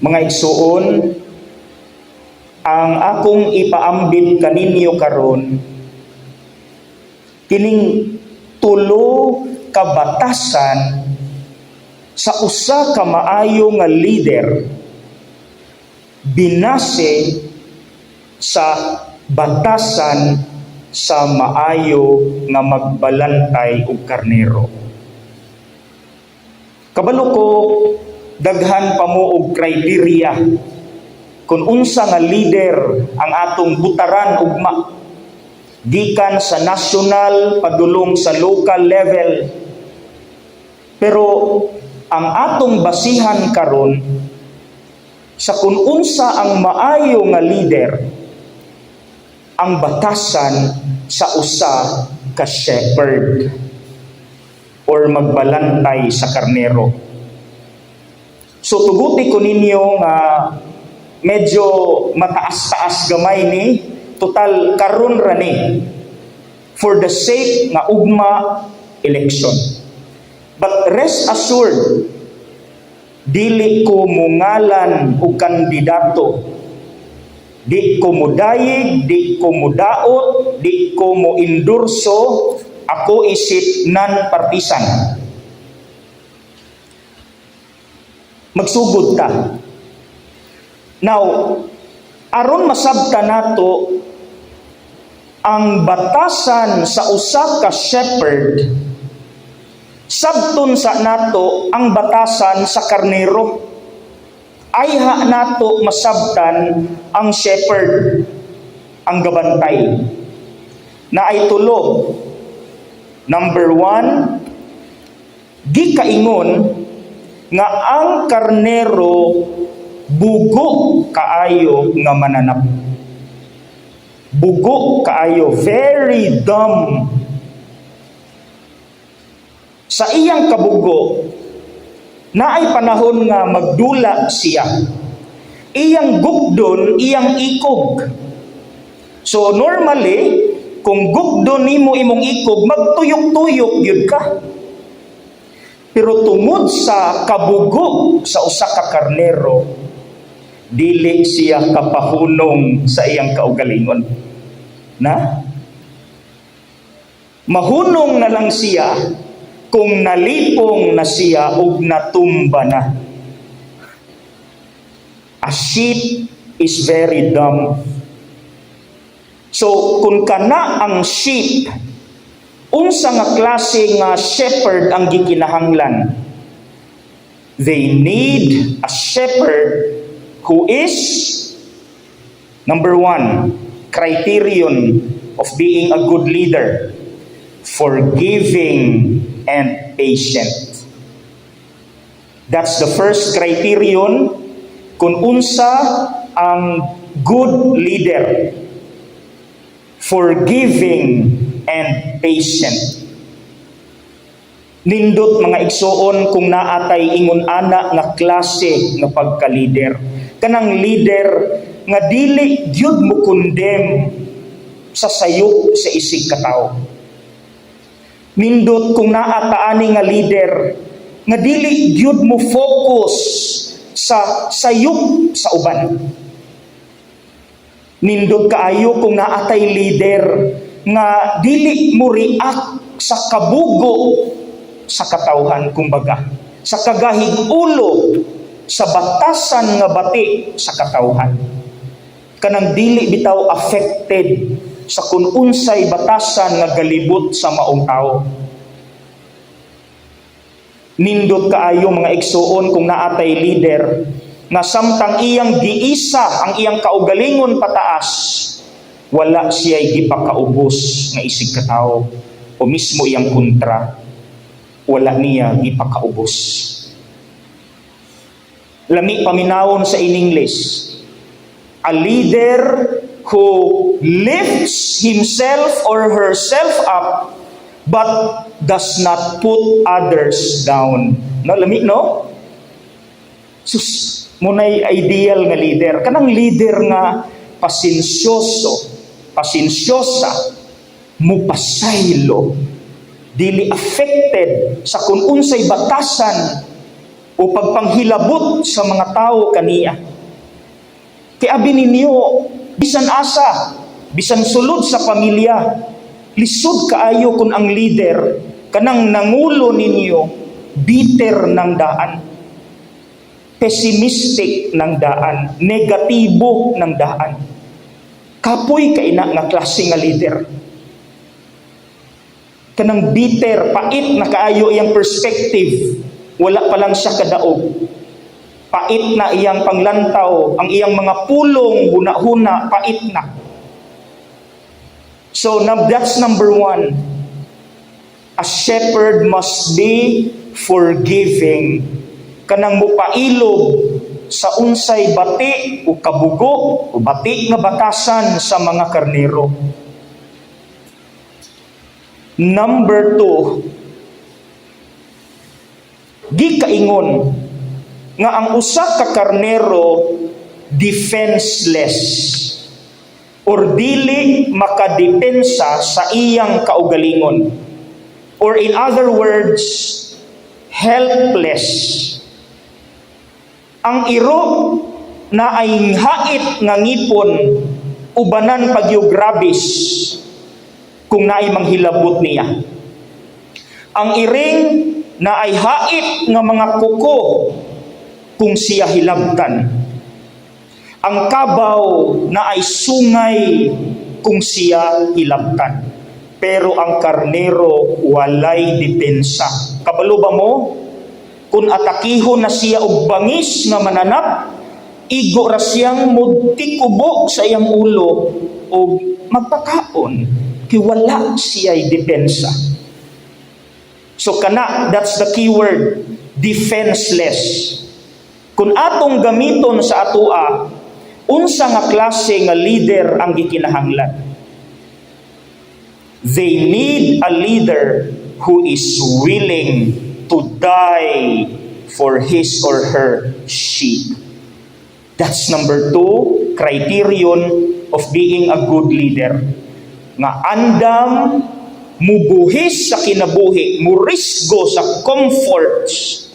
Mga igsuon, ang akong ipaambit kaninyo karon kining tulo ka batasan sa usa ka maayo nga leader binase sa batasan sa maayo nga magbalantay og karnero. Kabalo ko daghan pa mo og kriteria kung unsa nga leader ang atong butaran ugma gikan sa national padulong sa local level pero ang atong basihan karon sa kung unsa ang maayo nga leader ang batasan sa usa ka shepherd or magbalantay sa karnero. So tuguti ko ninyo nga medyo mataas-taas gamay ni total karon ra ni for the sake nga ugma election. But rest assured dili ko mungalan og kandidato di ko mudayig, di ko mudaot, di ko mo endorso, ako isip non-partisan. Magsugod ta. Now, aron masabta nato ang batasan sa usa ka shepherd sabton sa nato ang batasan sa karnero. Ay ha nato masabtan ang shepherd ang gabantay. Na ay tulo. Number one di kaingon nga ang karnero bugo kaayo nga mananap bugo kaayo very dumb sa iyang kabugo na ay panahon nga magdula siya. Iyang gugdon, iyang ikog. So normally, kung gugdon nimo imong ikog, magtuyok-tuyok yun ka. Pero tungod sa kabugo sa usa ka karnero, dili siya kapahunong sa iyang kaugalingon. Na? Mahunong na lang siya kung nalipong na siya ug natumba na. A sheep is very dumb. So kung kana ang sheep, unsa nga klase nga shepherd ang gikinahanglan? They need a shepherd who is number one, criterion of being a good leader, forgiving and patient. That's the first criterion kung unsa ang good leader. Forgiving and patient. Nindot mga igsoon kung naatay ingon ana nga klase nga pagka-leader. Kanang leader nga dili gyud mo condemn sa sayop sa isig ka tawo nindot kung naa taani nga leader nga dili gyud mo focus sa sayop sa uban nindot kaayo kung naatay leader nga dili mo react sa kabugo sa katawhan kumbaga sa kagahig ulo sa batasan nga bati sa katawhan kanang dili bitaw affected sa kung unsay batasan nga galibot sa maong tao. Nindot kaayo mga igsuon kung naatay leader nga samtang iyang giisa ang iyang kaugalingon pataas, wala siya'y gipakaubos nga isig katao o mismo iyang kontra, wala niya gipakaubos. Lami paminawon sa in English, a leader who lifts himself or herself up but does not put others down. No, lami no? Sus, munay ideal nga leader. Kanang leader nga pasensyoso, pasensyosa, mupasaylo, dili affected sa kung unsay batasan o pagpanghilabot sa mga tao kaniya. Kaya abi ninyo, bisan asa, bisan sulod sa pamilya, lisod kaayo kung ang leader, kanang nangulo ninyo, bitter ng daan, pessimistic ng daan, negatibo ng daan. Kapoy ka ina nga klase nga leader. Kanang bitter, pait na kaayo iyang perspective, wala pa lang siya kadaog. Pait na iyang panglantaw, ang iyang mga pulong, huna-huna, pait na. So that's number one. A shepherd must be forgiving. Kanang mupailog sa unsay bati o kabugo o bati nga batasan sa mga karnero. Number two, gikaingon nga ang usa ka karnero defenseless or dili makadepensa sa iyang kaugalingon or in other words helpless ang iro na ay hait nga ngipon ubanan pagyo grabis kung naay manghilabot niya ang iring na ay hait nga mga kuko kung siya hilabtan ang kabaw na ay sungay kung siya hilabtan. Pero ang karnero walay depensa. Kabalo ba mo? Kung atakihon na siya og bangis nga mananap, igo ra siyang mudtikubo sa iyang ulo o magpakaon kay wala siya'y depensa. So kana, that's the keyword, defenseless. Kung atong gamiton sa atoa, unsa nga klase nga leader ang gikinahanglan? They need a leader who is willing to die for his or her sheep. That's number two, criterion of being a good leader. Nga andam mubuhis sa kinabuhi, murisgo sa comforts,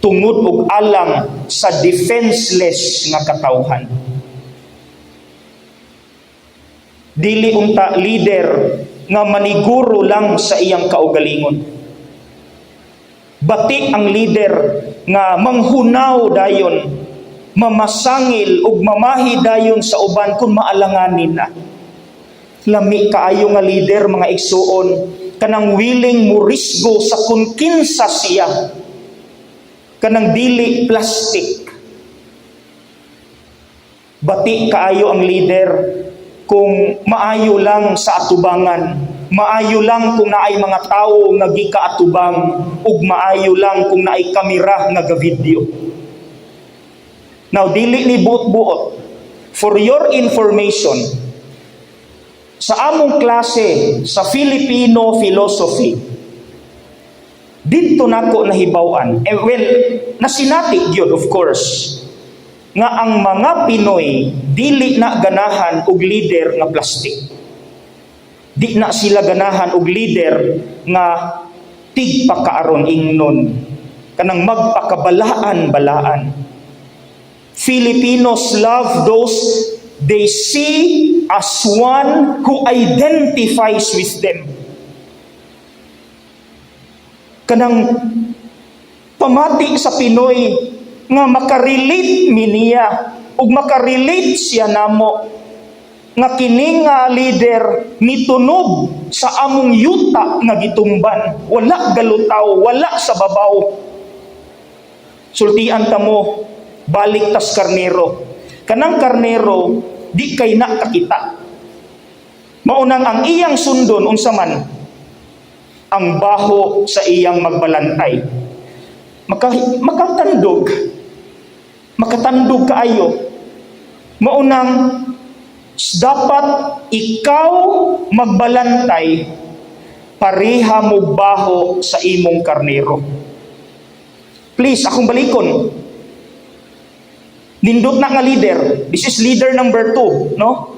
tungod og alang sa defenseless nga katawhan. Dili unta leader nga maniguro lang sa iyang kaugalingon. Bati ang leader nga manghunaw dayon, mamasangil ug mamahi dayon sa uban kung maalanganin na. Lami kaayo nga leader mga igsuon kanang willing murisgo sa kung kinsa siya kanang dili plastic. Bati kaayo ang leader kung maayo lang sa atubangan, maayo lang kung naay mga tao nga gikaatubang ug maayo lang kung naay kamera nga ga-video. Now dili ni buot-buot. For your information, sa among klase sa Filipino philosophy, dito nako nahibawan. Eh, well, nasinati gyud of course nga ang mga Pinoy dili na ganahan og leader nga plastic. Di na sila ganahan og leader nga tigpakaaron ingnon kanang magpakabalaan-balaan. Filipinos love those they see as one who identifies with them. Kanang pamati sa Pinoy nga makarelate mi niya ug makarelate siya namo nga kini nga leader nitunog sa among yuta nga gitumban. Wala galutaw wala sa babaw. Sultian ta mo balik tas karnero. Kanang karnero di kay na kakita maunang ang iyang sundon unsa man ang baho sa iyang magbalantay. Maka makatandog. Makatandog kaayo. Maunang dapat ikaw magbalantay. Pareha mo baho sa imong karnero. Please akong balikon. Nindot na nga leader. This is leader number two no?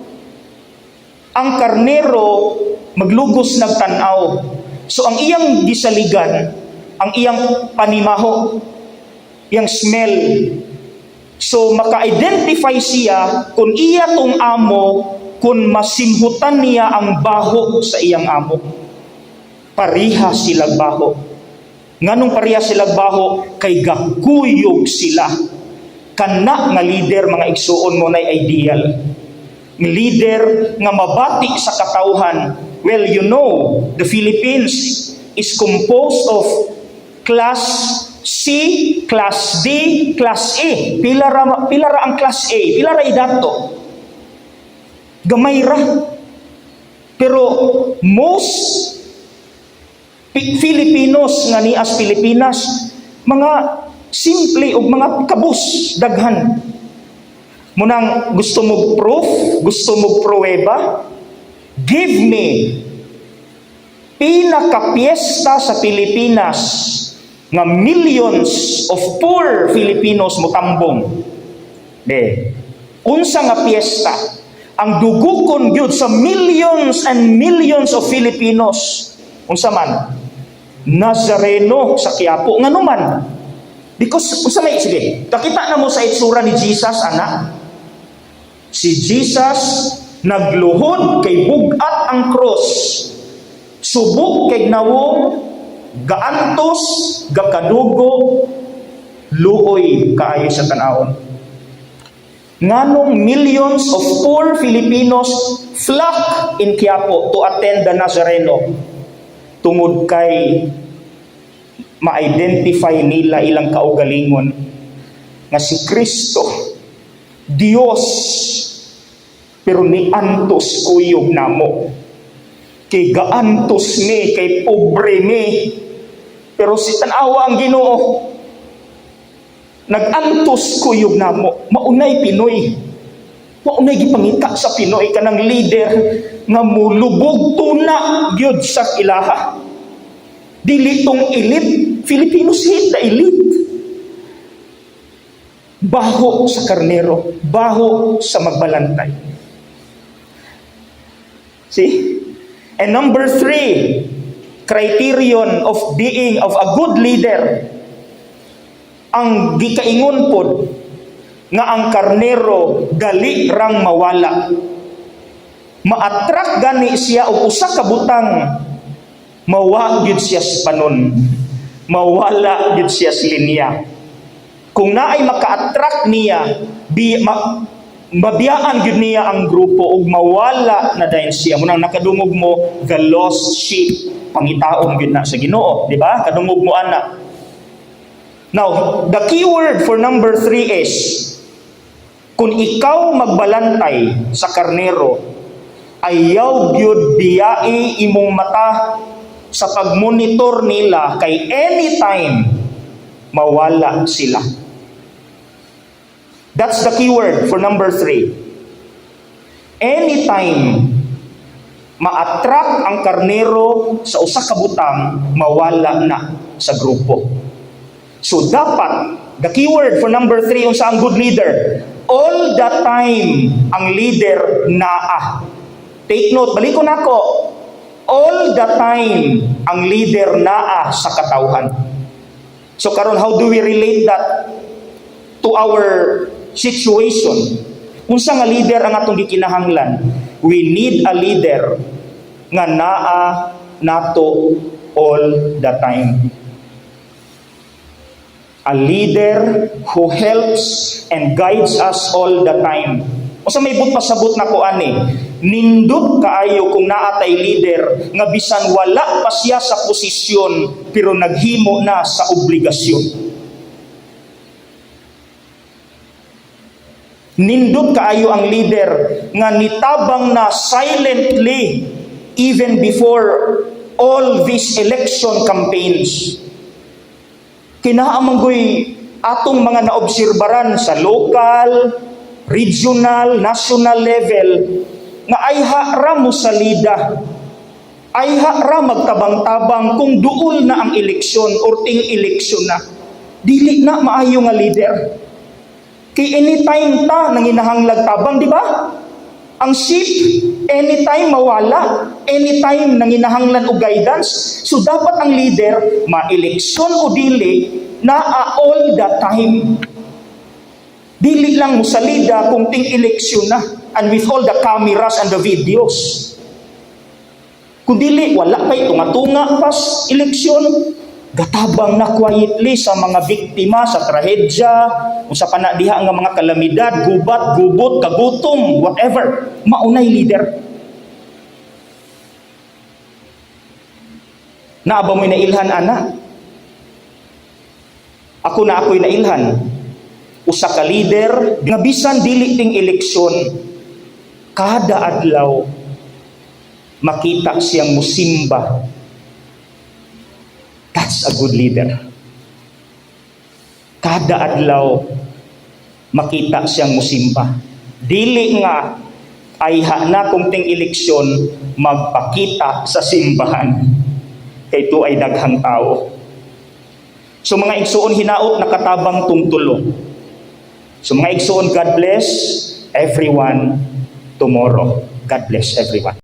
Ang karnero maglugos nagtanaw. So ang iyang gisaligan ang iyang panimaho yung smell. So maka-identify siya kung iya tong amo kung masimhutan niya ang baho sa iyang amo. Pariha sila baho. Nganong pariha sila baho kay gakuyog sila. Kana nga leader mga igsuon mo na ideal. Leader nga mabati sa katauhan. Well, you know, the Philippines is composed of class C, class D, class A. Pila ra, pila ra ang class A? Pila ra idato? Gamay ra. Pero most Pi- Filipinos nga ni as Pilipinas mga simple o mga kabus daghan munang gusto mo proof gusto mo pruweba give me pinaka-piesta sa Pilipinas nga millions of poor Filipinos motambong de unsa nga piyesta ang dugukon gyud sa millions and millions of Filipinos. Unsa man? Nazareno sa Quiapo. Ngano man? Because unsa may sige kakita na mo sa itsura ni Jesus ana? Si Jesus nagluhod kay bugat ang cross. Subok kay nawong gaantos gakadugo luoy kaayo sa tanawon nganong millions of poor Filipinos flock in Quiapo to attend the Nazareno? Tungod kay ma-identify nila ilang kaugalingon nga si Kristo Dios pero ni antos kuyog namo kay gaantos ni kay pobre ni. Pero si tanawa ang Ginoo. Nagantos kuyog namo maunay Pinoy. Maunay gipangita sa Pinoy kanang leader nga mulubog tuna gyud sa ilaha. Dili tong elite Filipinos hit elite. Baho sa karnero baho sa magbalantay. See and number three criterion of being of a good leader. Ang gikaingon pod nga ang karnero dali rang mawala. Ma-attract gani siya og usa ka butang mawa siya sa panon. Mawala gyud siya sa linya. Kung naay maka-attract niya bi ma, mabiyaan gyud niya ang grupo ug mawala na dayon siya. Munang nakadungog mo the lost sheep. Pangitaon gyud na sa Ginoo di ba? Kadungog mo ana now the key word for number three is kung ikaw magbalantay sa karnero ayaw gyud biyai imong mata sa pagmonitor nila kay anytime mawala sila. That's the keyword for number three. Anytime ma-attract ang karnero sa usa ka butang, mawala na sa grupo. So dapat, the keyword for number three, unsa ang good leader? All the time, ang leader naa. Take note, balik ko nako. All the time, ang leader naa sa katawhan. So karon how do we relate that to our situation? Unsa nga leader ang atong gikinahanglan? We need a leader nga naa nato all the time. A leader who helps and guides us all the time. Unsa may but pasabot na ko ani? Nindot kaayo kung naatay leader nga bisan wala pa siya sa posisyon pero naghimo na sa obligasyon. Nindot kaayo ang leader nga nitabang na silently even before all these election campaigns. Kinaamanggoy atong mga naobserbaran sa local, regional, national level nga ay ra mo salida ay ra magtabang-tabang kung duol na ang eleksyon or ting eleksyon na. Dili na maayo nga leader kay anytime ta nanginahanglag tabang di ba ang sheep anytime mawala anytime nanginahanglan og guidance so dapat ang leader ma-eleksyon o dili naa all the time. Dili lang mo salida kung ting eleksyon na and with all the cameras and the videos. Kung dili, wala kay tunga-tunga pas eleksyon. Gatabang na quietly sa mga biktima sa trahedya, o sa panadiha nga mga kalamidad, gubat, gubot, kagutom, whatever. Maunay leader. Naaba mo'y nailhan, ana? Ako na ako'y nailhan. Usa ka leader, nga bisan dili ting eleksyon, kada adlaw, makita siyang musimba. That's a good leader. Kada adlaw, makita siyang musimba. Dili nga ay na kung ting eleksyon magpakita sa simbahan. Kay ito ay daghang tao. So mga igsuon hinaot nakatabang tungtulo. So mga igsuon God bless everyone tomorrow. God bless everyone.